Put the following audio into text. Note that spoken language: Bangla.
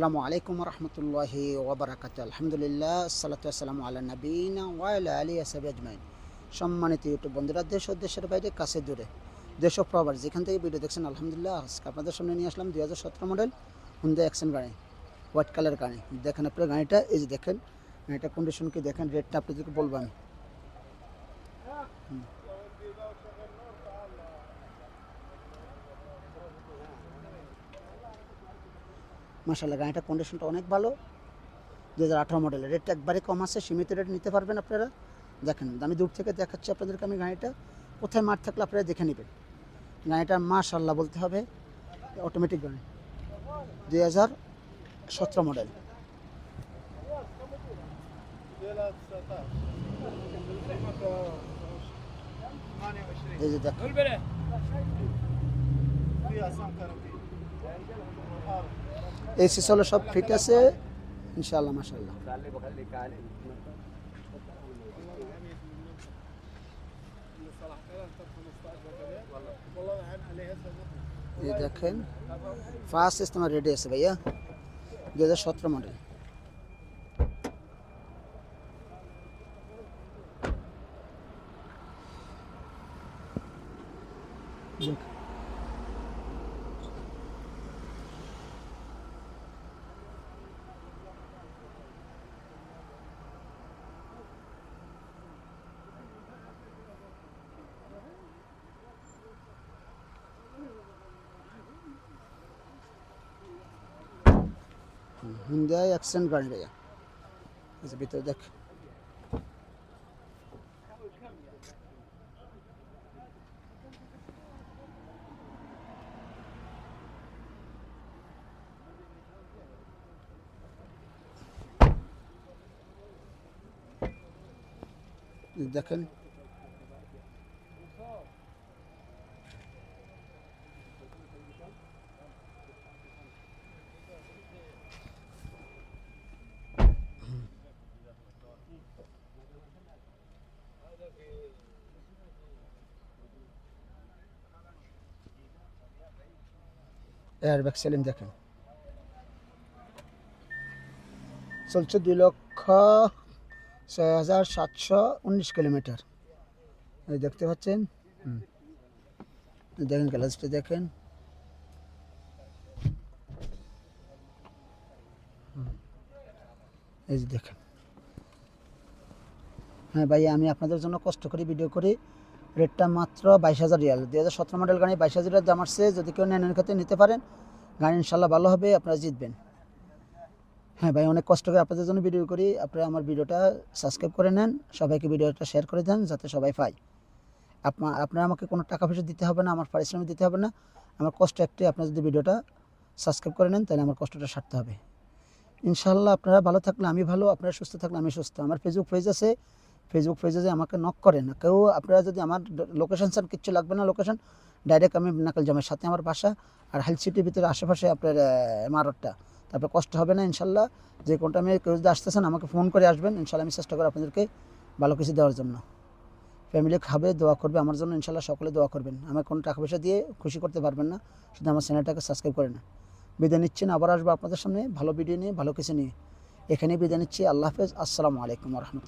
আসসালামু আলাইকুম রহমতুল্লাহি ওবরাকাত আলহামদুলিল্লাহ, সালাতু আসসালামু আলা নবীন ওয়াইলা আলী আসাবি আজমাইন। সম্মানিত ইউটিউব বন্ধুরা, দেশ ও দেশের বাইরে, কাছে দূরে, দেশ ও প্রবার যেখান থেকে ভিডিও দেখছেন, আলহামদুলিল্লাহ, আজকে আপনাদের সামনে নিয়ে আসলাম দুই হাজার সতেরো মডেল হুন্দা অ্যাকশন গাড়ি, হোয়াইট কালার গাড়ি। দেখেন আপনার গাড়িটা, এই যে দেখেন, গাড়িটা কন্ডিশন কি দেখেন রেটটা আপনাদেরকে বলব আমি। মাসাল্লাহ গাড়িটার কন্ডিশনটা অনেক ভালো। দু হাজার আঠারো মডেলের রেটটা একবারে কম আছে, সীমিত রেট নিতে পারবেন আপনারা। দেখেন, আমি দূর থেকে দেখাচ্ছি আপনাদেরকে আমি গাড়িটা। কোথায় মাঠ থাকলে আপনারা দেখে নেবেন। গাড়িটা মাশাল্লাহ বলতে হবে অটোমেটিক গাড়ি। দুই হাজার সতেরো মডেল এসি হলো সব ফিট আছে। ইনশাআল্লাহ মাশাল্লাহ এই দেখেন ফার্স্ট সিস্টেম রেডি আছে ভাইয়া দু হাজার সতেরো মডেল অ্যাক্সেন্ট গাড়ি ভাইয়া এই যে ভিতরে দেখ এই দেখেন এয়ারব্যাগ সেলিং দেখেন। চলছে দুই লক্ষ ছয় হাজার সাতশো উনিশ কিলোমিটার। দেখতে পাচ্ছেন? দেখেন গ্লাসটা দেখেন। এই যে দেখেন। হ্যাঁ ভাই, আমি আপনাদের জন্য কষ্ট করি ভিডিও করি। রেটটা মাত্র বাইশ হাজার রিয়াল। দু হাজার সতেরো মডেল গাড়ি বাইশ হাজারের দাম আসছে। যদি কেউ নেন ক্ষেত্রে নিতে পারেন। গাড়ি ইনশাল্লাহ ভালো হবে, আপনারা জিতবেন। হ্যাঁ ভাই, অনেক কষ্ট করে আপনাদের জন্য ভিডিও করি। আপনারা আমার ভিডিওটা সাবস্ক্রাইব করে নেন, সবাইকে ভিডিওটা শেয়ার করে দেন, যাতে সবাই পায়। আপনা, আপনারা আমাকে কোনো টাকা পয়সা দিতে হবে না, আমার পারিশ্রমিক দিতে হবে না। আমার কষ্ট একটি আপনারা যদি ভিডিওটা সাবস্ক্রাইব করে নেন, তাহলে আমার কষ্টটা সারতে হবে। ইনশাল্লাহ আপনারা ভালো থাকলে আমি ভালো, আপনারা সুস্থ থাকলে আমি সুস্থ। আমার ফেসবুক পেজ আছে ফেসবুক পেজে যে আমাকে নক করেন কেউ আপনারা যদি আমার লোকেশন স্যার কিচ্ছু লাগবে না লোকেশন ডাইরেক্ট আমি নাকাল জামের সাথে আমার বাসা আর হেলথ সিটির ভিতরে আশেপাশে আপনার মারটটা। তারপরে কষ্ট হবে না ইনশাল্লাহ। যে কোনটা আমি কেউ যদি আসতেছেন আমাকে ফোন করে আসবেন। ইনশাল্লাহ আমি চেষ্টা করি আপনাদেরকে ভালো কিছু দেওয়ার জন্য। ফ্যামিলি খাবে, দোয়া করবে আমার জন্য, ইনশাল্লাহ সকলে দোয়া করবেন। আমার কোনো টাকা পয়সা দিয়ে খুশি করতে পারবেন না, শুধু আমার চ্যানেলটাকে সাবস্ক্রাইব করে না বিদায় নিচ্ছি না আবার আসব আপনাদের সামনে ভালো ভিডিও নিয়ে, ভালো কিছু নিয়ে। এখানেই বিদায় নিচ্ছি, আল্লাহ হাফেজ। আসসালামু আলাইকুম রহমতুল্লাহ।